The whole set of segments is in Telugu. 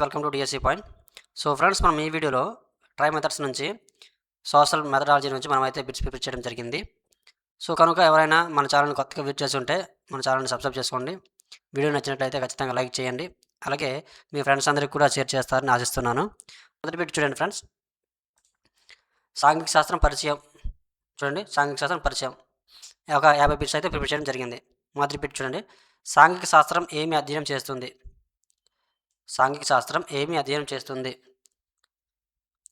Welcome to DSC point so friends మనం ఈ వీడియోలో ట్రై మెథడ్స్ నుంచి సోషల్ మెథడాలజీ నుంచి మనం అయితే బిట్స్ ప్రిపేర్ చేయడం జరిగింది. సో కనుక ఎవరైనా మన ఛానల్ని కొత్తగా విజిట్ చేసి ఉంటే మన ఛానల్ని సబ్స్క్రైబ్ చేసుకోండి. వీడియో నచ్చినట్లయితే ఖచ్చితంగా లైక్ చేయండి. అలాగే మీ ఫ్రెండ్స్ అందరికీ కూడా షేర్ చేస్తారని ఆశిస్తున్నాను. మొదటి బిట్ చూడండి ఫ్రెండ్స్ సాంఘిక శాస్త్రం పరిచయం. చూడండి సాంఘిక శాస్త్రం పరిచయం. ఒక యాభై బిట్స్ అయితే ప్రిపేర్ చేయడం జరిగింది. మొదటి బిట్ చూడండి. సాంఘిక శాస్త్రం ఏమి అధ్యయనం చేస్తుంది? సాంఘిక శాస్త్రం ఏమి అధ్యయనం చేస్తుంది?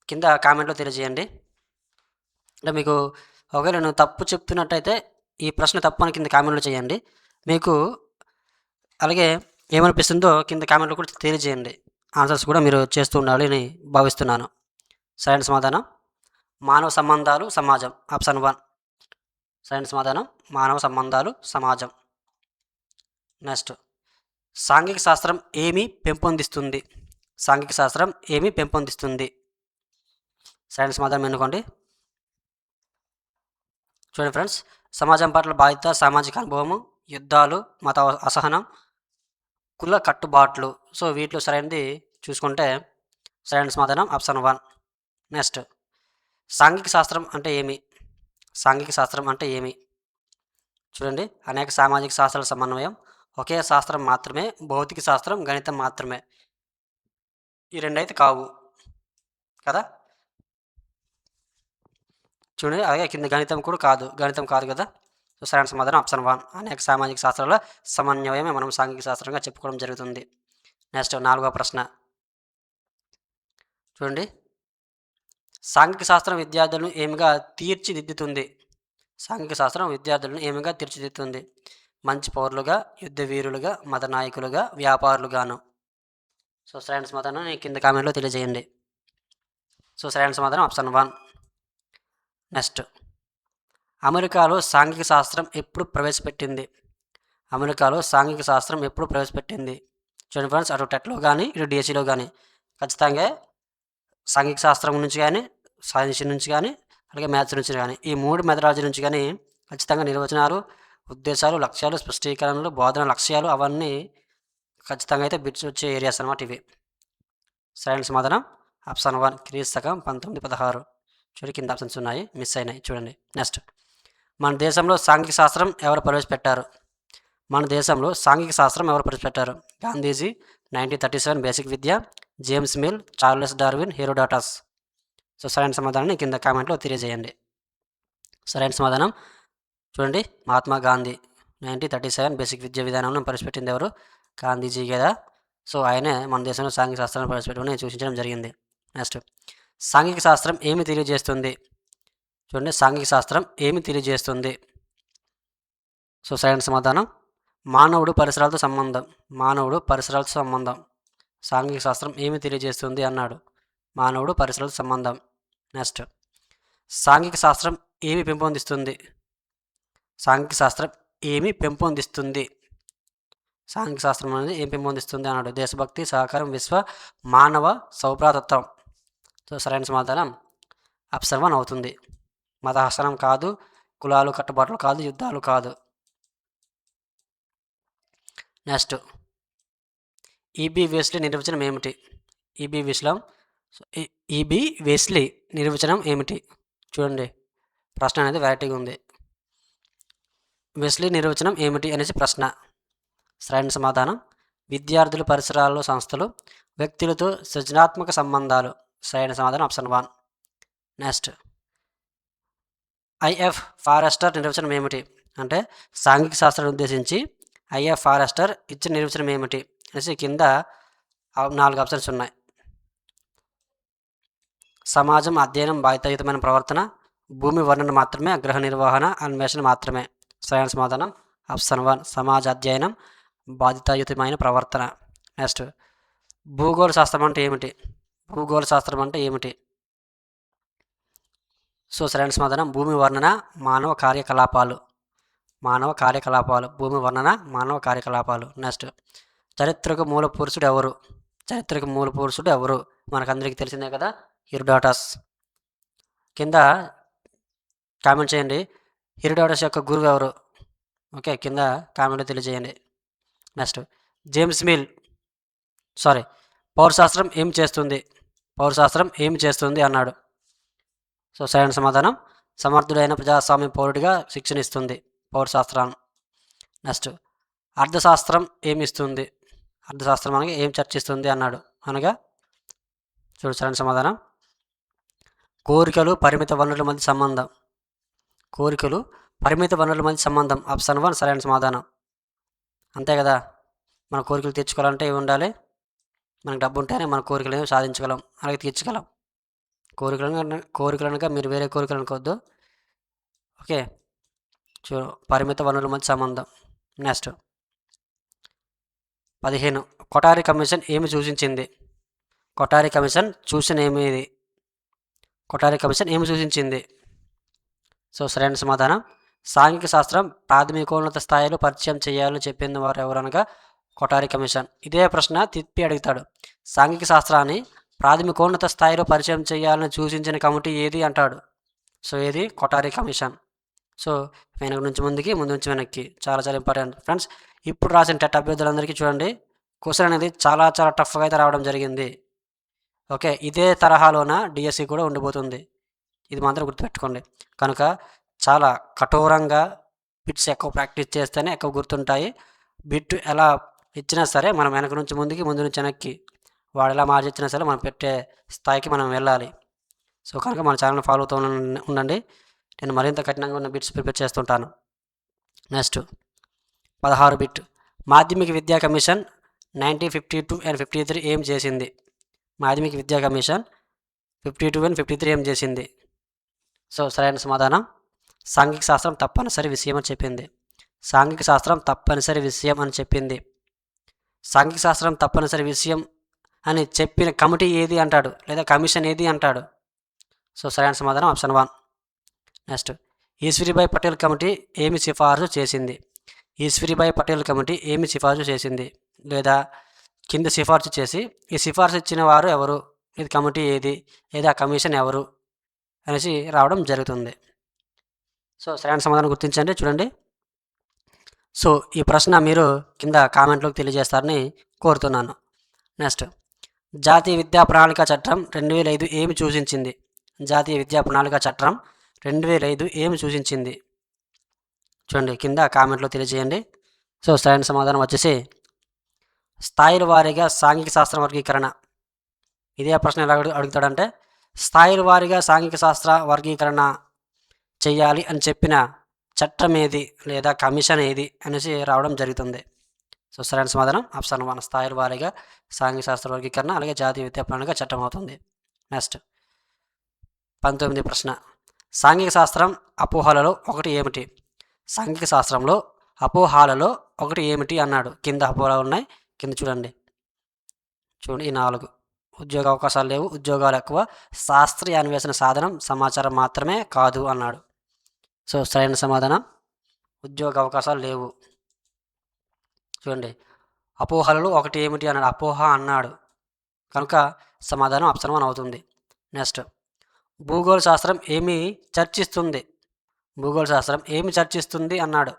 కింద కామెంట్లో తెలియజేయండి. అంటే మీకు ఒకవేళ నేను తప్పు చెప్తున్నట్టయితే ఈ ప్రశ్న తప్పు అని కింద కామెంట్లో చేయండి. మీకు అలాగే ఏమనిపిస్తుందో కింద కామెంట్లో కూడా తెలియజేయండి. ఆన్సర్స్ కూడా మీరు చేస్తూ ఉండాలి అని భావిస్తున్నాను. సరైన సమాధానం? మానవ సంబంధాలు సమాజం. Option one. సరైన సమాధానం? మానవ సంబంధాలు సమాజం. నెక్స్ట్. సాంఘిక శాస్త్రం ఏమి పెంపొందిస్తుంది? సాంఘిక శాస్త్రం ఏమి పెంపొందిస్తుంది? సరైన సమాధానం ఎన్నుకోండి. చూడండి ఫ్రెండ్స్ సమాజం పట్ల బాధ్యత సామాజిక అనుభవము యుద్ధాలు మత అసహనం కుల కట్టుబాట్లు. సో వీటిలో సరైనది చూసుకుంటే సరైన సమాధానం ఆప్షన్ వన్. నెక్స్ట్ సాంఘిక శాస్త్రం అంటే ఏమి? సాంఘిక శాస్త్రం అంటే ఏమి? చూడండి అనేక సామాజిక శాస్త్రాల సమన్వయం ఒకే శాస్త్రం మాత్రమే భౌతిక శాస్త్రం గణితం మాత్రమే. ఈ రెండైతే కావు. కదా? చూడండి అలాగే కింద గణితం కూడా కాదు. గణితం కాదు కదా? సో సరైన సమాధానం ఆప్షన్ వన్. అనేక సామాజిక శాస్త్రాల సమన్వయమే మనం సాంఘిక శాస్త్రంగా చెప్పుకోవడం జరుగుతుంది. నెక్స్ట్ నాలుగో ప్రశ్న. చూడండి. సాంఘిక శాస్త్రం విద్యార్థులను ఏమిగా తీర్చిదిద్దుతుంది? సాంఘిక శాస్త్రం విద్యార్థులను ఏమిగా తీర్చిదిద్దుతుంది? మంచి పౌరులుగా యుద్ధ వీరులుగా మత నాయకులుగా వ్యాపారులుగాను. సో సరైన సమాధానం కింద కామెంట్లో తెలియజేయండి. సో సరైన సమాధానం ఆప్షన్ వన్. నెక్స్ట్. అమెరికాలో సాంఘిక శాస్త్రం ఎప్పుడు ప్రవేశపెట్టింది? అమెరికాలో సాంఘిక శాస్త్రం ఎప్పుడు ప్రవేశపెట్టింది? చూడండి ఫ్రెండ్స్ అటు టెట్లో కానీ ఇటు డిఎస్సిలో కానీ ఖచ్చితంగా సాంఘిక శాస్త్రం నుంచి కానీ సైన్స్ నుంచి కానీ అలాగే మ్యాథ్స్ నుంచి కానీ ఈ మూడు మెథడాలజీ నుంచి కానీ ఖచ్చితంగా నిర్వచనాలు ఉద్దేశాలు లక్ష్యాలు స్పష్టీకరణలు బోధన లక్ష్యాలు అవన్నీ ఖచ్చితంగా అయితే బిట్స్ వచ్చే ఏరియాస్ అనమాట ఇవి. సరైన సమాధానం? ఆప్షన్ వన్ క్రీస్ శకం పంతొమ్మిది పదహారు. చూడండి కింద ఆప్షన్స్ ఉన్నాయి. మిస్ అయినాయి. చూడండి. నెక్స్ట్. మన దేశంలో సాంఘిక శాస్త్రం ఎవరు ప్రవేశపెట్టారు? మన దేశంలో సాంఘిక శాస్త్రం ఎవరు ప్రవేశపెట్టారు? Gandhiji nineteen thirty seven basic విద్య James Mill Charles Darwin Herodotus. So సరైన సమాధానాన్ని కింద కామెంట్లో తెలియజేయండి. సరైన సమాధానం? చూడండి Mahatma Gandhi nineteen thirty seven basic విద్యా విధానంలో ప్రవేశపెట్టింది ఎవరు? గాంధీజీ కదా. సో ఆయనే మన దేశంలో సాంఘిక శాస్త్రాన్ని ప్రవేశపెట్టుకుని సూచించడం జరిగింది. నెక్స్ట్ సాంఘిక శాస్త్రం ఏమి తెలియజేస్తుంది? చూడండి సాంఘిక శాస్త్రం ఏమి తెలియజేస్తుంది? సో సరైన సమాధానం. మానవుడు పరిసరాలతో సంబంధం. మానవుడు పరిసరాలతో సంబంధం. సాంఘిక శాస్త్రం ఏమి తెలియజేస్తుంది? అన్నాడు. మానవుడు పరిసరాలతో సంబంధం. నెక్స్ట్ సాంఘిక శాస్త్రం ఏమి పెంపొందిస్తుంది? సాంఘిక శాస్త్రం ఏమి పెంపొందిస్తుంది? సాంఘిక శాస్త్రం అనేది ఏం పెంపొందిస్తుంది అన్నాడు. దేశభక్తి సహకారం విశ్వ మానవ సౌభ్రాతత్వం. సో సరైన సమాధానం ఆప్షన్ వన్ అవుతుంది. మతహసనం కాదు కులాలు కట్టుబాట్లు కాదు యుద్ధాలు కాదు. నెక్స్ట్ ఈబి నిర్వచనం ఏమిటి? ఈబీ విస్లం ఈబి వేస్లీ నిర్వచనం ఏమిటి? చూడండి. ప్రశ్న అనేది వెరైటీగా ఉంది. వెస్లీ నిర్వచనం ఏమిటి అనేసి ప్రశ్న. సరైన సమాధానం. విద్యార్థుల పరిసరాలు సంస్థలు వ్యక్తులతో సృజనాత్మక సంబంధాలు. సరైన సమాధానం option one. Next. IF Forester నిర్వచనం ఏమిటి? అంటే సాంఘిక శాస్త్రాన్ని ఉద్దేశించి ఐఎఫ్ ఫారెస్టర్ ఇచ్చిన నిర్వచనం ఏమిటి అనేసి కింద నాలుగు ఆప్షన్స్ ఉన్నాయి. సమాజం అధ్యయనం బాధ్యతాయుతమైన ప్రవర్తన భూమి వర్ణన మాత్రమే గ్రహ నిర్వహణ అన్వేషణ మాత్రమే. సరైన సమాధానం. ఆప్షన్ వన్ సమాజ అధ్యయనం. బాధ్యతాయుతమైన ప్రవర్తన. నెక్స్ట్ భూగోళ శాస్త్రం అంటే ఏమిటి? భూగోళ శాస్త్రం అంటే ఏమిటి? సో సరైన సమాధానం. భూమి వర్ణన మానవ కార్యకలాపాలు. మానవ కార్యకలాపాలు. భూమి వర్ణన మానవ కార్యకలాపాలు. నెక్స్ట్ చరిత్రక మూల పురుషుడు ఎవరు? చరిత్రక మూల పురుషుడు ఎవరు? మనకందరికీ తెలిసిందే కదా హిరుడాటాస్. కింద కామెంట్ చేయండి. హిరుడాటస్ యొక్క గురువు ఎవరు? ఓకే కింద కామెంట్ తెలియజేయండి. నెక్స్ట్ జేమ్స్ మిల్ సారీ పౌరశాస్త్రం ఏం చేస్తుంది? పౌరశాస్త్రం ఏం చేస్తుంది అన్నాడు. సో సరైన సమాధానం. సమర్థుడైన ప్రజాస్వామ్య పౌరుడిగా శిక్షణ ఇస్తుంది పౌరశాస్త్రం నెక్స్ట్ అర్థశాస్త్రం ఏమి ఇస్తుంది? అర్థశాస్త్రం అనగా ఏం చర్చిస్తుంది అన్నాడు. అనగా? చూడు సరైన సమాధానం. కోరికలు పరిమిత వనరుల మధ్య సంబంధం. కోరికలు పరిమిత వనరుల మధ్య సంబంధం ఆప్షన్ వన్ సరైన సమాధానం. అంతే కదా? మన కోరికలు తీర్చుకోవాలంటే ఏమి ఉండాలి? మనకు డబ్బు ఉంటేనే మన కోరికలు కోరికలను సాధించగలం అలాగే తీర్చగలం. కోరికలను కోరికలనుక మీరు వేరే కోరికలు అనుకోవద్దు. ఓకే? చూ పరిమిత వనరుల మధ్య సంబంధం. నెక్స్ట్. పదిహేను. కొటారి కమిషన్ ఏమి సూచించింది? కొటారి కమిషన్ చూసిన ఏమిది? కొటారి కమిషన్ ఏమి సూచించింది? సో సరైన సమాధానం. సాంఘిక శాస్త్రం ప్రాథమికోన్నత స్థాయిలో పరిచయం చేయాలని చెప్పింది వారు ఎవరనగా కొటారి కమిషన్. ఇదే ప్రశ్న తిప్పి అడుగుతాడు. సాంఘిక శాస్త్రాన్ని ప్రాథమికోన్నత స్థాయిలో పరిచయం చేయాలని సూచించిన కమిటీ ఏది అంటాడు? సో ఏది? కొటారి కమిషన్. సో వెనక నుంచి ముందుకి ముందు నుంచి వెనక్కి. చాలా చాలా ఇంపార్టెంట్. ఫ్రెండ్స్ ఇప్పుడు రాసిన టెట్ అభ్యర్థులందరికీ చూడండి. క్వశ్చన్ అనేది చాలా చాలా టఫ్గా అయితే రావడం జరిగింది. ఓకే ఇదే తరహాలోన డిఎస్సి కూడా ఉండిపోతుంది. ఇది మాత్రం గుర్తుపెట్టుకోండి. కనుక చాలా కఠోరంగా బిట్స్ ఎక్కువ ప్రాక్టీస్ చేస్తేనే ఎక్కువ గుర్తుంటాయి. బిట్ ఎలా ఇచ్చినా సరే మనం వెనక నుంచి ముందుకి ముందు నుంచి వెనక్కి వాడు ఎలా మార్చి ఇచ్చినా సరే మనం పెట్టే స్థాయికి మనం వెళ్ళాలి. సో కనుక మన ఛానల్ ఫాలో అవుతూ ఉండండి- ఉండండి. నేను మరింత కఠినంగా ఉన్న బిట్స్ ప్రిపేర్ చేస్తుంటాను. నెక్స్ట్ పదహారు బిట్. మాధ్యమిక విద్యా commission nineteen fifty two and fifty three ఏం చేసింది? మాధ్యమిక విద్యా commission fifty two and fifty three ఏం చేసింది? సో సరైన సమాధానం. సాంఘిక శాస్త్రం తప్పనిసరి విషయం అని చెప్పింది. సాంఘిక శాస్త్రం తప్పనిసరి విషయం అని చెప్పింది. సాంఘిక శాస్త్రం తప్పనిసరి విషయం అని చెప్పిన కమిటీ ఏది అంటాడు? లేదా కమిషన్ ఏది అంటాడు? సో సరైన సమాధానం option one. Next. Eshwaribai Patel committee ఏమి సిఫార్సు చేసింది? ఈశ్వరిబాయ్ పటేల్ కమిటీ ఏమి సిఫార్సు చేసింది? లేదా కింద సిఫార్సు చేసి ఈ సిఫార్సు ఇచ్చిన వారు ఎవరు? ఇది కమిటీ ఏది? లేదా కమిషన్ ఎవరు? అనేసి రావడం జరుగుతుంది. సో సరైన సమాధానం గుర్తించండి చూడండి. సో ఈ ప్రశ్న మీరు కింద కామెంట్లోకి తెలియజేస్తారని కోరుతున్నాను. నెక్స్ట్. జాతీయ విద్యా ప్రణాళిక చట్టం రెండు వేల ఐదు ఏమి సూచించింది? జాతీయ విద్యా ప్రణాళిక చట్టం రెండు వేల ఐదు ఏమి సూచించింది? చూడండి కింద కామెంట్లో తెలియజేయండి. సో సరైన సమాధానం వచ్చేసి స్థాయిల వారీగా సాంఘిక శాస్త్ర వర్గీకరణ. ఇదే ప్రశ్న ఎలా అడుగుతాడంటే స్థాయిల వారీగా సాంఘిక శాస్త్ర వర్గీకరణ చేయాలి అని చెప్పిన చట్టం ఏది లేదా కమిషన్ ఏది అనేసి రావడం జరుగుతుంది. సో సరైన సమాధానం. ఆప్షన్ వన్ స్థాయిల వారీగా సాంఘిక శాస్త్ర వర్గీకరణ అలాగే జాతీయ విద్యా ప్రణాళిక చట్టం అవుతుంది నెక్స్ట్. పంతొమ్మిది ప్రశ్న. సాంఘిక శాస్త్రం అపోహలలో ఒకటి ఏమిటి? సాంఘిక శాస్త్రంలో అపోహాలలో ఒకటి ఏమిటి? అన్నాడు. కింద అపోహలు ఉన్నాయి. కింద చూడండి. చూడండి ఈ నాలుగు. ఉద్యోగ అవకాశాలు లేవు ఉద్యోగాలు ఎక్కువ శాస్త్రీయ అన్వేషణ సాధనం సమాచారం మాత్రమే కాదు అన్నాడు. సో సరైన సమాధానం ఉద్యోగ అవకాశాలు లేవు. చూడండి అపోహలలో ఒకటి ఏమిటి అన్నాడు. అపోహ అన్నాడు. కనుక సమాధానం ఆప్షన్ వన్ అవుతుంది. నెక్స్ట్ భూగోళ శాస్త్రం ఏమి చర్చిస్తుంది? భూగోళ శాస్త్రం ఏమి చర్చిస్తుంది? అన్నాడు.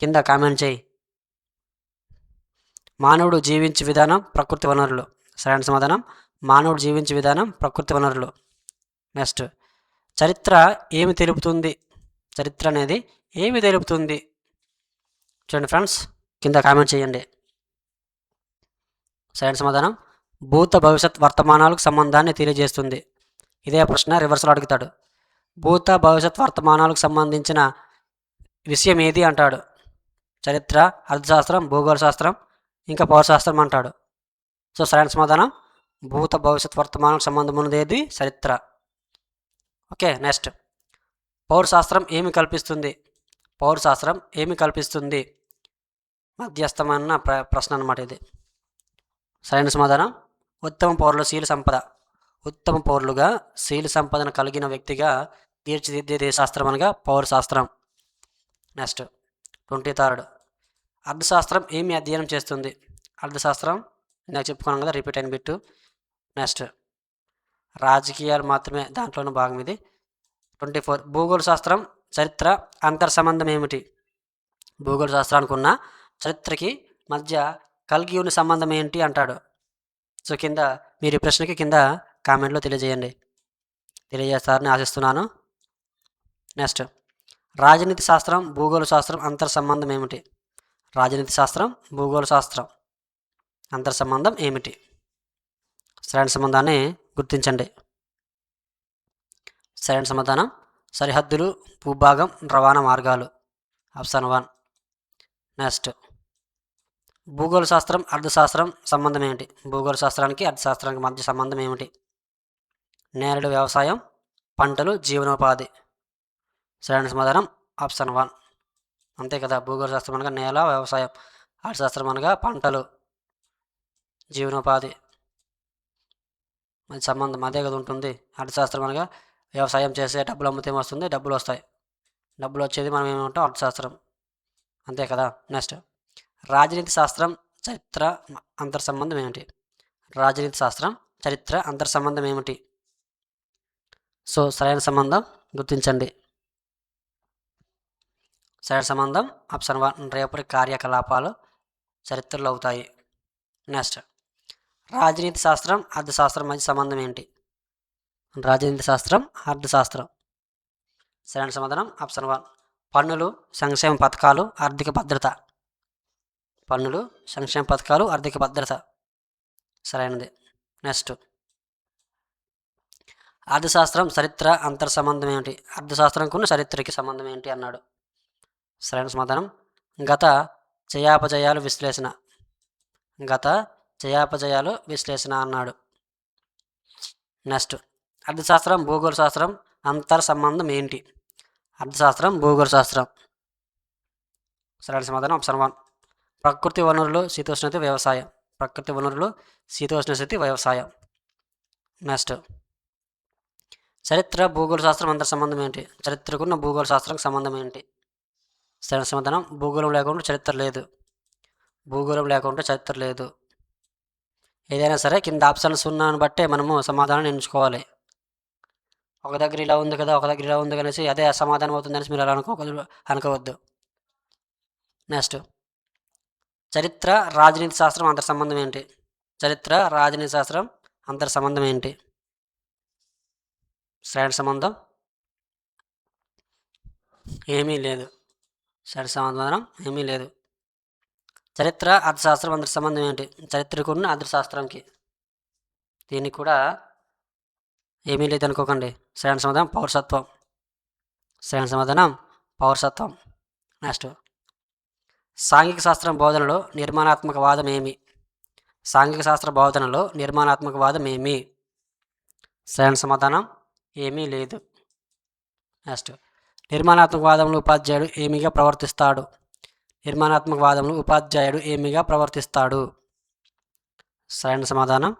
కింద కామెంట్ చేయి. మానవుడు జీవించే విధానం ప్రకృతి వనరులు. సరైన సమాధానం. మానవుడు జీవించే విధానం ప్రకృతి వనరులు. నెక్స్ట్. చరిత్ర ఏమి తెలుపుతుంది? చరిత్ర అనేది ఏమి తెలుపుతుంది? చూడండి ఫ్రెండ్స్ కింద కామెంట్ చేయండి. సరైన సమాధానం. భూత భవిష్యత్ వర్తమానాలకు సంబంధాన్ని తెలియజేస్తుంది. ఇదే ప్రశ్న రివర్స్లో అడుగుతాడు. భూత భవిష్యత్ వర్తమానాలకు సంబంధించిన విషయం ఏది అంటాడు? చరిత్ర అర్థశాస్త్రం భూగోళ శాస్త్రం ఇంకా పౌరశాస్త్రం అంటాడు. సో సరైన సమాధానం. భూత భవిష్యత్ వర్తమానం సంబంధం ఉన్నది ఏది చరిత్ర. Okay next. పౌరశాస్త్రం ఏమి కల్పిస్తుంది? పౌరశాస్త్రం ఏమి కల్పిస్తుంది? మధ్యస్థమైన ప్ర ప్రశ్న అనమాట ఇది. సరైన సమాధానం. ఉత్తమ పౌరులు శీల సంపద. ఉత్తమ పౌరులుగా శీల సంపదను కలిగిన వ్యక్తిగా తీర్చిదిద్దే శాస్త్రం అనగా పౌరశాస్త్రం. నెక్స్ట్. Twenty third. అర్థశాస్త్రం ఏమి అధ్యయనం చేస్తుంది? అర్థశాస్త్రం ఇందాక చెప్పుకున్నాం కదా రిపీట్ అయిన బిట్టు. నెక్స్ట్ రాజకీయాలు మాత్రమే దాంట్లోనూ భాగం ఇది. ట్వంటీ ఫోర్ భూగోళ శాస్త్రం చరిత్ర అంతర్ సంబంధం ఏమిటి? భూగోళ శాస్త్రానికి ఉన్న చరిత్రకి మధ్య కలిగి ఉన్న సంబంధం ఏంటి అంటాడు. సో కింద మీరు ఈ ప్రశ్నకి కింద కామెంట్లో తెలియజేయండి. తెలియజేస్తారని ఆశిస్తున్నాను. నెక్స్ట్ రాజనీతి శాస్త్రం భూగోళ శాస్త్రం అంతర్ సంబంధం ఏమిటి? రాజనీతి శాస్త్రం భూగోళ శాస్త్రం. అంతర్ సంబంధం ఏమిటి? సరైన సంబంధాన్ని గుర్తించండి. సరైన సమాధానం సరిహద్దులు భూభాగం రవాణా మార్గాలు. Option one. నెక్స్ట్. భూగోళ శాస్త్రం అర్థశాస్త్రం సంబంధం ఏమిటి? భూగోళ శాస్త్రానికి అర్థశాస్త్రానికి మధ్య సంబంధం ఏమిటి? నేరుడు వ్యవసాయం పంటలు జీవనోపాధి. సరైన సమాధానం ఆప్షన్ వన్. అంతే కదా భూగోళ శాస్త్రం అనగా నేల వ్యవసాయం. అర్థశాస్త్రం అనగా పంటలు. జీవనోపాధి. మన సంబంధం అదే కదా ఉంటుంది. అర్థశాస్త్రం అనగా వ్యవసాయం చేసే డబ్బులు అమ్మితే వస్తుంది డబ్బులు వస్తాయి. డబ్బులు వచ్చేది మనం ఏమంటాం? అర్థశాస్త్రం. అంతే కదా? నెక్స్ట్. రాజనీతి శాస్త్రం చరిత్ర అంతర్ సంబంధం ఏమిటి? రాజనీతి శాస్త్రం చరిత్ర అంతర్ సంబంధం ఏమిటి? సో సరైన సంబంధం గుర్తించండి. సరైన సంబంధం ఆప్షన్ వన్ రేపటి కార్యకలాపాలు చరిత్రలో అవుతాయి. నెక్స్ట్. రాజనీతి శాస్త్రం అర్థశాస్త్రం మధ్య సంబంధం ఏంటి? రాజనీతి శాస్త్రం అర్థశాస్త్రం. సరైన సమాధానం ఆప్షన్ వన్. పన్నులు సంక్షేమ పథకాలు ఆర్థిక భద్రత. పన్నులు సంక్షేమ పథకాలు ఆర్థిక భద్రత. సరైనది. నెక్స్ట్. అర్థశాస్త్రం చరిత్ర అంతర్ సంబంధం ఏమిటి అర్థశాస్త్రంకున్న చరిత్రకి సంబంధం ఏంటి అన్నాడు. సరైన సమాధానం. గత జయాపజయాలు విశ్లేషణ. గత జయాపజయాలు విశ్లేషణ అన్నాడు. నెక్స్ట్ అర్థశాస్త్రం భూగోళ శాస్త్రం అంతర్ సంబంధం ఏంటి? అర్థశాస్త్రం భూగోళ శాస్త్రం. సరైన సమాధానం ఆప్షన్ వన్. ప్రకృతి వనరులు శీతోష్ణస్థితి వ్యవసాయం. ప్రకృతి వనరులు శీతోష్ణస్థితి వ్యవసాయం. నెక్స్ట్ చరిత్ర భూగోళ శాస్త్రం అంతర్ సంబంధం ఏంటి? చరిత్రకున్న భూగోళ శాస్త్రంకి సంబంధం ఏంటి? సరైన సమాధానం భూగోళం లేకుండా చరిత్ర లేదు. భూగోళం లేకుండా చరిత్ర లేదు. ఏదైనా సరే కింద ఆప్షన్స్ ఉన్నాను బట్టే మనము సమాధానం ఎంచుకోవాలి. ఒక దగ్గర ఇలా ఉంది కదా ఒక దగ్గర ఇలా ఉంది కనేసి అదే సమాధానం అవుతుంది అనేసి మీరు అలా అనుకో అనుకోవద్దు. నెక్స్ట్. చరిత్ర రాజనీతి శాస్త్రం అంతర్ సంబంధం ఏంటి? చరిత్ర రాజనీతి శాస్త్రం అంతర్ సంబంధం ఏంటి? శ్రేణ సంబంధం? ఏమీ లేదు. సరైన సంబంధం ఏమీ లేదు. చరిత్ర అర్థశాస్త్రం అందరి సంబంధం ఏంటి? చరిత్రకున్న అర్థశాస్త్రంకి. దీనికి కూడా ఏమీ లేదు అనుకోకండి. సరైన సమాధానం పౌరసత్వం. సరైన సమాధానం పౌరసత్వం. నెక్స్ట్. సాంఘిక శాస్త్రం బోధనలో నిర్మాణాత్మక వాదం ఏమి? సాంఘిక శాస్త్ర బోధనలో నిర్మాణాత్మక వాదం ఏమి? సరైన సమాధానం ఏమీ లేదు. నెక్స్ట్. నిర్మాణాత్మక వాదంలో ఉపాధ్యాయుడు ఏమిగా ప్రవర్తిస్తాడు? నిర్మాణాత్మక వాదములు ఉపాధ్యాయుడు ఏమిగా ప్రవర్తిస్తాడు? సరైన సమాధానం?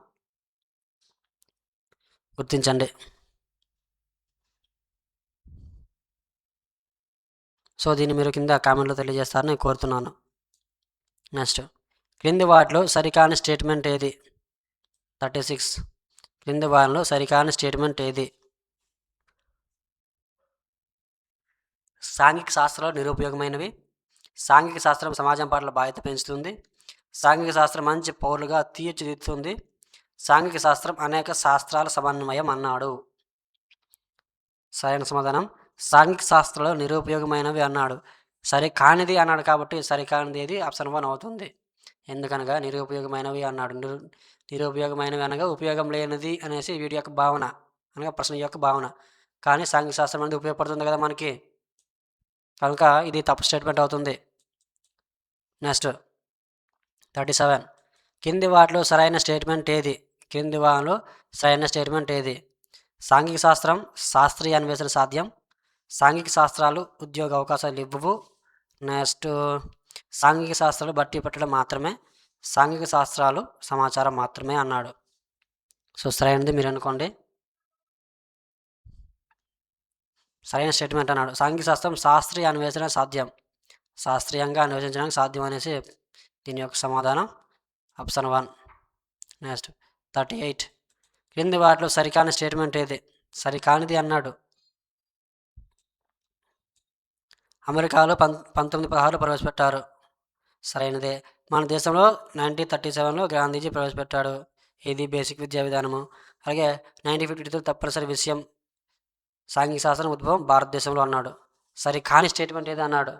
గుర్తించండి. సో దీన్ని మీరు కింద కామెంట్లో తెలియజేస్తారని కోరుతున్నాను. నెక్స్ట్. క్రింది వాటిలో సరికాని స్టేట్మెంట్ ఏది? Thirty six. క్రింది వాటిలో సరికాని స్టేట్మెంట్ ఏది? సాంఘిక శాస్త్రాలు నిరుపయోగమైనవి? సాంఘిక శాస్త్రం సమాజం పట్ల బాధ్యత పెంచుతుంది. సాంఘిక శాస్త్రం మంచి పౌరులుగా తీర్చిదిద్దుతుంది. సాంఘిక శాస్త్రం అనేక శాస్త్రాల సమన్వయం అన్నాడు. సరైన సమాధానం. సాంఘిక శాస్త్రాలు నిరుపయోగమైనవి అన్నాడు. సరి కానిది అన్నాడు కాబట్టి సరికానిది ఏది ఆప్షన్ వన్ అవుతుంది. ఎందుకనగా నిరుపయోగమైనవి అన్నాడు. నిరు నిరుపయోగమైనవి అనగా ఉపయోగం లేనిది అనేసి వీడి యొక్క భావన అనగా ప్రశ్న యొక్క భావన. కానీ సాంఘిక శాస్త్రం అనేది ఉపయోగపడుతుంది కదా మనకి. కనుక ఇది తప్పు స్టేట్మెంట్ అవుతుంది. నెక్స్ట్ థర్టీ సెవెన్ కింది వాటిలో సరైన స్టేట్మెంట్ ఏది? కింది వాటిలో సరైన స్టేట్మెంట్ ఏది? సాంఘిక శాస్త్రం శాస్త్రీయ అన్వేషణ సాధ్యం. సాంఘిక శాస్త్రాలు ఉద్యోగ అవకాశాలు ఇవ్వవు. నెక్స్ట్ సాంఘిక శాస్త్రాలు బట్టి పెట్టడం మాత్రమే. సాంఘిక శాస్త్రాలు సమాచారం మాత్రమే అన్నాడు. సో సరైనది మీరు అనుకోండి. సరైన స్టేట్మెంట్ అన్నాడు. సాంఘిక శాస్త్రం శాస్త్రీయ అన్వేషణ సాధ్యం. శాస్త్రీయంగా అన్వేషించడానికి సాధ్యం అనేసి దీని యొక్క సమాధానం option one. Next thirty eight. క్రింది వాటిలో సరికాని స్టేట్మెంట్ ఏది? సరికానిది అన్నాడు. అమెరికాలో పం పంతొమ్మిది పదహారులో ప్రవేశపెట్టారు. సరైనదే. మన దేశంలో నైన్టీన్ థర్టీ సెవెన్లో గాంధీజీ ప్రవేశపెట్టాడు. ఇది బేసిక్ విద్యా విధానము. అలాగే నైన్టీన్ ఫిఫ్టీ టూ తప్పనిసరి విషయం సాంఘిక శాస్త్రం ఉద్భవం భారతదేశంలో అన్నాడు. సరి కాని స్టేట్మెంట్ ఏది అన్నాడు?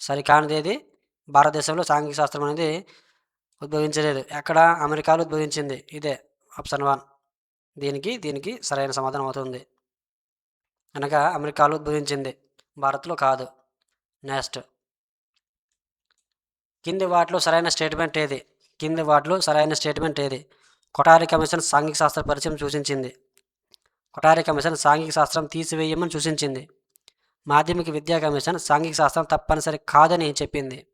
సరి కానిది ఏది? భారతదేశంలో సాంఘిక శాస్త్రం అనేది ఉద్భవించలేదు. ఎక్కడ? అమెరికాలో ఉద్భవించింది. ఇదే. Option one. దీనికి దీనికి సరైన సమాధానం అవుతుంది. అనగా అమెరికాలో ఉద్భవించింది. భారత్లో కాదు. నెక్స్ట్. కింది వాటిలో సరైన స్టేట్మెంట్ ఏది? కింది వాటిలో సరైన స్టేట్మెంట్ ఏది? కొటారి కమిషన్ సాంఘిక శాస్త్ర పరిచయం సూచించింది. కొఠారి కమిషన్ సాంఘిక శాస్త్రం తీసివేయమని సూచించింది. మాధ్యమిక విద్యా కమిషన్ సాంఘిక శాస్త్రం తప్పనిసరి కాదని చెప్పింది.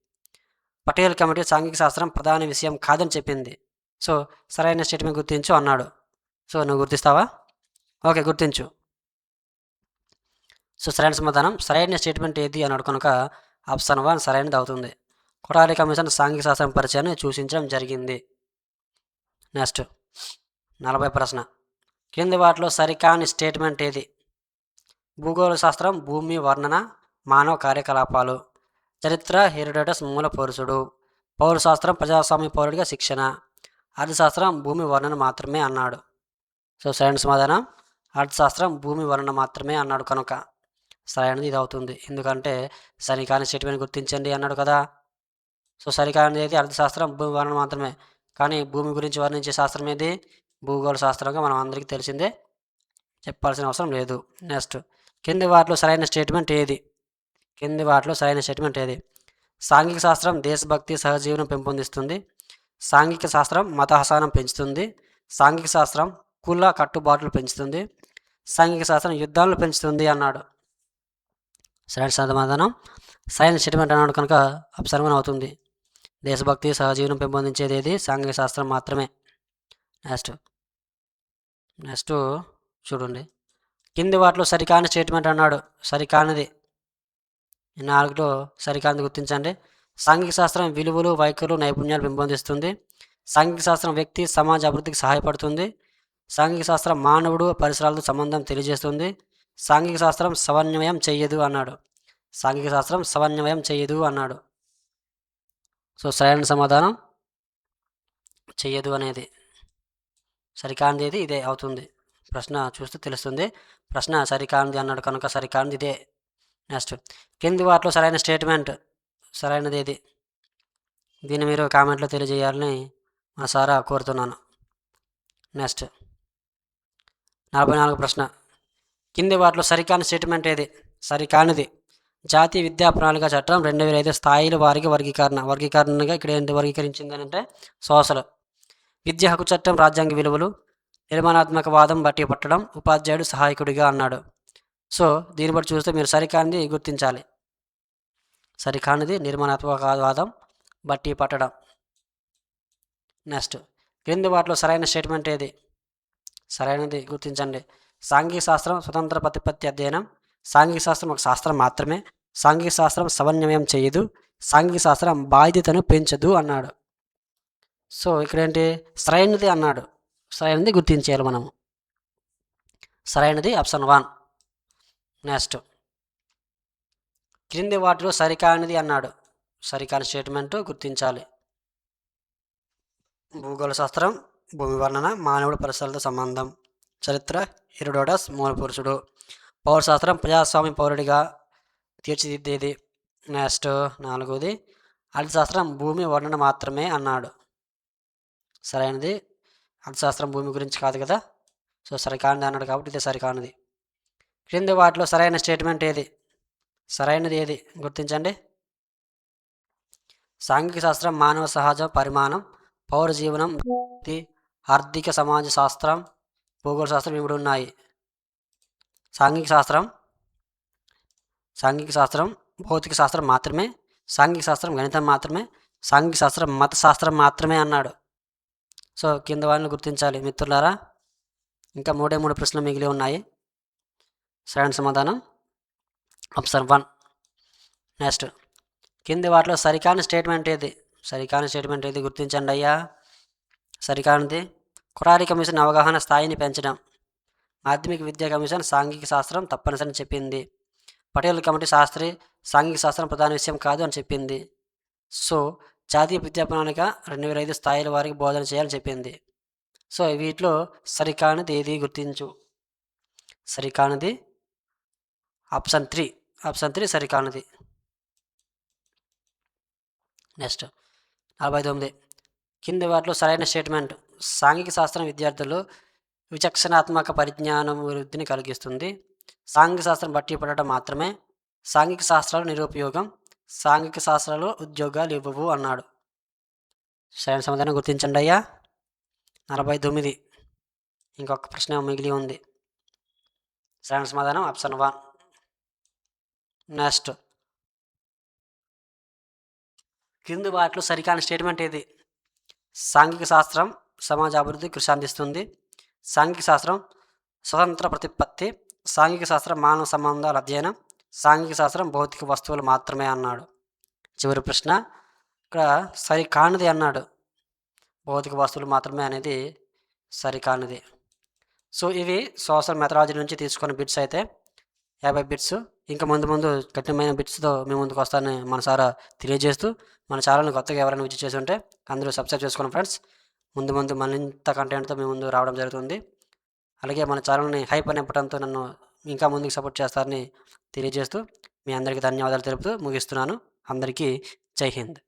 పటేల్ కమిటీ సాంఘిక శాస్త్రం ప్రధాన విషయం కాదని చెప్పింది. సో సరైన స్టేట్మెంట్ గుర్తించు అన్నాడు. సో నువ్వు గుర్తిస్తావా? ఓకే గుర్తించు. సో సరైన సమాధానం సరైన స్టేట్మెంట్ ఏది అన్నాడు కనుక ఆప్షన్ వన్ సరైనది అవుతుంది. కొటారి కమిషన్ సాంఘిక శాస్త్రం పరిచయాన్ని సూచించడం జరిగింది. నెక్స్ట్ నలభై ప్రశ్న. కింది వాటిలో సరికాని స్టేట్మెంట్ ఏది? భూగోళ శాస్త్రం భూమి వర్ణన మానవ కార్యకలాపాలు. చరిత్ర హెరిడేటస్ మూల పౌరుషుడు. పౌరశాస్త్రం ప్రజాస్వామ్య పౌరుడిగా శిక్షణ. అర్థశాస్త్రం భూమి వర్ణన మాత్రమే అన్నాడు. సో సరైన సమాధానం? అర్థశాస్త్రం భూమి వర్ణన మాత్రమే అన్నాడు కనుక. సరైనది ఇది అవుతుంది ఎందుకంటే సరికాని స్టేట్మెంట్ గుర్తించండి అన్నాడు కదా. సో సరికానిది అయితే అర్థశాస్త్రం భూమి వర్ణన మాత్రమే. కానీ భూమి గురించి వర్ణించే శాస్త్రం ఏది? భూగోళ శాస్త్రంగా మనం అందరికీ తెలిసిందే. చెప్పాల్సిన అవసరం లేదు. నెక్స్ట్. కింది వాటిలో సరైన స్టేట్మెంట్ ఏది? కింది వాటిలో సరైన స్టేట్మెంట్ ఏది? సాంఘిక శాస్త్రం దేశభక్తి సహజీవనం పెంపొందిస్తుంది. సాంఘిక శాస్త్రం మతహసానం పెంచుతుంది. సాంఘిక శాస్త్రం కుల కట్టుబాట్లు పెంచుతుంది. సాంఘిక శాస్త్రం యుద్ధాలను పెంచుతుంది అన్నాడు. సరైన సమాధానం? సరైన స్టేట్మెంట్ అన్నాడు కనుక అప్సర్మన్ అవుతుంది. దేశభక్తి సహజీవనం పెంపొందించేది ఏది? సాంఘిక శాస్త్రం మాత్రమే. నెక్స్ట్. నెక్స్ట్ చూడండి. కింది వాటిలో సరికాని స్టేట్మెంట్ అన్నాడు. సరికానిది. నాలుగులో సరికానిది గుర్తించండి. సాంఘిక శాస్త్రం విలువలు వైఖరులు నైపుణ్యాలు పెంపొందిస్తుంది. సాంఘిక శాస్త్రం వ్యక్తి సమాజ అభివృద్ధికి సహాయపడుతుంది. సాంఘిక శాస్త్రం మానవుడు పరిసరాలతో సంబంధం తెలియజేస్తుంది. సాంఘిక శాస్త్రం సమన్వయం చెయ్యదు అన్నాడు. సాంఘిక శాస్త్రం సమన్వయం చెయ్యదు అన్నాడు. సో సరైన సమాధానం చెయ్యదు అనేది. సరికానిది ఇదే అవుతుంది. ప్రశ్న చూస్తే తెలుస్తుంది. ప్రశ్న సరికానిది అన్నాడు కనుక సరికానిది ఇదే. నెక్స్ట్. కింది వాటిలో సరైన స్టేట్మెంట్ సరైనది ఏది దీన్ని మీరు కామెంట్లో తెలియజేయాలని మా సారా కోరుతున్నాను. నెక్స్ట్. నలభై నాలుగు ప్రశ్న. కింది వాటిలో సరికాని స్టేట్మెంట్ ఏది? సరికానిది. జాతీయ విద్యా ప్రణాళిక చట్టం రెండు వేల ఐదు స్థాయిల వారికి వర్గీకరణ. వర్గీకరణగా ఇక్కడ ఏంటి వర్గీకరించింది అంటే సోషల్. విద్య హక్కు చట్టం రాజ్యాంగ విలువలు నిర్మాణాత్మక వాదం బట్టి పట్టడం ఉపాధ్యాయుడు సహాయకుడిగా అన్నాడు. సో దీన్ని బట్టి చూస్తే మీరు సరికానిది గుర్తించాలి. సరికానిది నిర్మాణాత్మక వాదం బట్టి పట్టడం. నెక్స్ట్ క్రింది వాటిలో సరైన స్టేట్మెంట్ ఏది? సరైనది గుర్తించండి. సాంఘిక శాస్త్రం స్వతంత్ర ప్రతిపత్తి అధ్యయనం. సాంఘిక శాస్త్రం ఒక శాస్త్రం మాత్రమే. సాంఘిక శాస్త్రం సమన్వయం చేయదు. సాంఘిక శాస్త్రం బాధ్యతను పెంచదు అన్నాడు. సో ఇక్కడేంటి? సరైనది అన్నాడు. సరైనది గుర్తించేయాలి మనము. సరైనది ఆప్షన్ వన్. నెక్స్ట్. క్రింది వాటిలో సరికానిది అన్నాడు. సరికాని స్టేట్మెంట్ గుర్తించాలి. భూగోళ శాస్త్రం భూమి వర్ణన మానవుడు పరిసరాలతో సంబంధం చరిత్ర హెరోడోటస్ మూలపురుషుడు పౌరశాస్త్రం ప్రజాస్వామ్య పౌరుడిగా తీర్చిదిద్దేది. నెక్స్ట్. నాలుగోది అర్థశాస్త్రం భూమి వర్ణన మాత్రమే అన్నాడు. సరైనది. అర్థశాస్త్రం భూమి గురించి కాదు కదా. సో సరికానిది అన్నాడు కాబట్టి ఇదే సరికానిది. క్రింది వాటిలో సరైన స్టేట్మెంట్ ఏది? సరైనది ఏది? గుర్తించండి. సాంఘిక శాస్త్రం మానవ సహజ పరిమాణం పౌర జీవనం ఆర్థిక సమాజ శాస్త్రం భూగోళ శాస్త్రం ఇవి ఉన్నాయి. సాంఘిక శాస్త్రం సాంఘిక శాస్త్రం భౌతిక శాస్త్రం మాత్రమే సాంఘిక శాస్త్రం గణితం మాత్రమే సాంఘిక శాస్త్రం మత శాస్త్రం మాత్రమే అన్నాడు. సో కింద వారిని గుర్తించాలి మిత్రులారా. ఇంకా మూడే మూడు ప్రశ్నలు మిగిలి ఉన్నాయి. సరైన సమాధానం? ఆప్షన్ వన్ నెక్స్ట్ కింది వాటిలో సరికాని స్టేట్మెంట్ ఏది? సరికాని స్టేట్మెంట్ ఏది గుర్తించండి అయ్యా. సరికానిది. కురారి కమిషన్ అవగాహన స్థాయిని పెంచడం. మాధ్యమిక విద్యా కమిషన్ సాంఘిక శాస్త్రం తప్పనిసరి చెప్పింది. పటేల్ కమిటీ శాస్త్రి సాంఘిక శాస్త్రం ప్రధాన విషయం కాదు అని చెప్పింది. సో జాతీయ విద్యా ప్రణాళిక రెండు వేల ఐదు స్థాయిల వారికి బోధన చేయాలని చెప్పింది. సో వీటిలో సరికానిది ఏది గుర్తించు? సరికానిది ఆప్షన్ త్రీ. ఆప్షన్ త్రీ సరికానిది. నెక్స్ట్. నలభై తొమ్మిది కింది వాటిలో సరైన స్టేట్మెంట్. సాంఘిక శాస్త్రం విద్యార్థులు విచక్షణాత్మక పరిజ్ఞానం వృద్ధిని కలిగిస్తుంది. సాంఘిక శాస్త్రం బట్టి పడటం మాత్రమే సాంఘిక శాస్త్రాలు నిరుపయోగం సాంఘిక శాస్త్రాలు ఉద్యోగాలు ఇవ్వవు అన్నాడు. సరైన సమాధానం గుర్తించండి అయ్యా. నలభై తొమ్మిది. ఇంకొక ప్రశ్న మిగిలి ఉంది. సరైన సమాధానం ఆప్షన్ వన్. నెక్స్ట్. కింది వాటిలో సరికాని స్టేట్మెంట్ ఏది? సాంఘిక శాస్త్రం సమాజ అభివృద్ధి కృషి అందిస్తుంది. సాంఘిక శాస్త్రం స్వతంత్ర ప్రతిపత్తి సాంఘిక శాస్త్రం మానవ సంబంధాల అధ్యయనం సాంఘిక శాస్త్రం భౌతిక వస్తువులు మాత్రమే అన్నాడు. చివరి ప్రశ్న ఇక్కడ సరికానిది అన్నాడు. భౌతిక వస్తువులు మాత్రమే అనేది సరికానిది సో ఇవి సోషల్ మెథడాలజీ నుంచి తీసుకున్న బిట్స్ అయితే యాభై బిట్స్. ఇంకా ముందు ముందు కఠినమైన బిట్స్తో మీ ముందుకు వస్తానని మనసారా తెలియజేస్తూ మన ఛానల్ని కొత్తగా ఎవరైనా విజిట్ చేసి ఉంటే అందరూ సబ్స్క్రైబ్ చేసుకోండి ఫ్రెండ్స్. ముందు ముందు మరింత కంటెంట్తో మీ ముందు రావడం జరుగుతుంది. అలాగే మన ఛానల్ని హైప్ అని చెప్పడంతో నన్ను ఇంకా ముందుకు సపోర్ట్ చేస్తారని తెలియజేస్తూ మీ అందరికీ ధన్యవాదాలు తెలుపుతూ ముగిస్తున్నాను. అందరికీ జై హింద్.